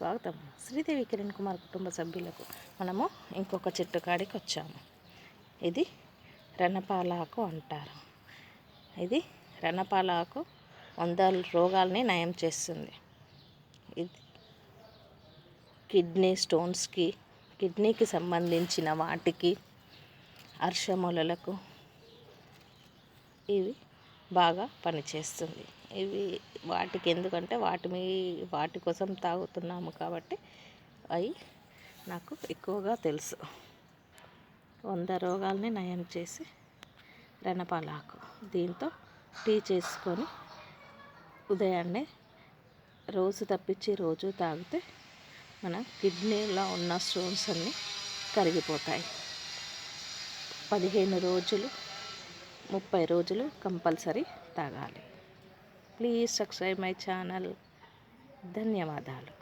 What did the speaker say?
స్వాగతం. శ్రీదేవి కిరణ్ కుమార్ కుటుంబ సభ్యులకు మనము ఇంకొక చెట్టు కాడికి వచ్చాము. ఇది రణపాలాకు అంటారు. ఇది రణపాలాకు వంద రోగాల్ని నయం చేస్తుంది. ఇది కిడ్నీ స్టోన్స్కి కిడ్నీకి సంబంధించిన వాటికి అర్షమూలలకు ఇవి బాగా పనిచేస్తుంది. ఇవి వాటికి ఎందుకంటే వాటి మీ వాటి కోసం తాగుతున్నాము కాబట్టి అవి నాకు ఎక్కువగా తెలుసు. వంద రోగాల్ని నయం చేసి రణపాలాకు దీంతో టీ చేసుకొని ఉదయాన్నే రోజు తప్పించి రోజు తాగితే మన కిడ్నీలో ఉన్న స్టోన్స్ అన్నీ కరిగిపోతాయి. పదిహేను రోజులు ముప్పై రోజులు కంపల్సరీ తాగాలి. Please subscribe my channel. ధన్యవాదాలు.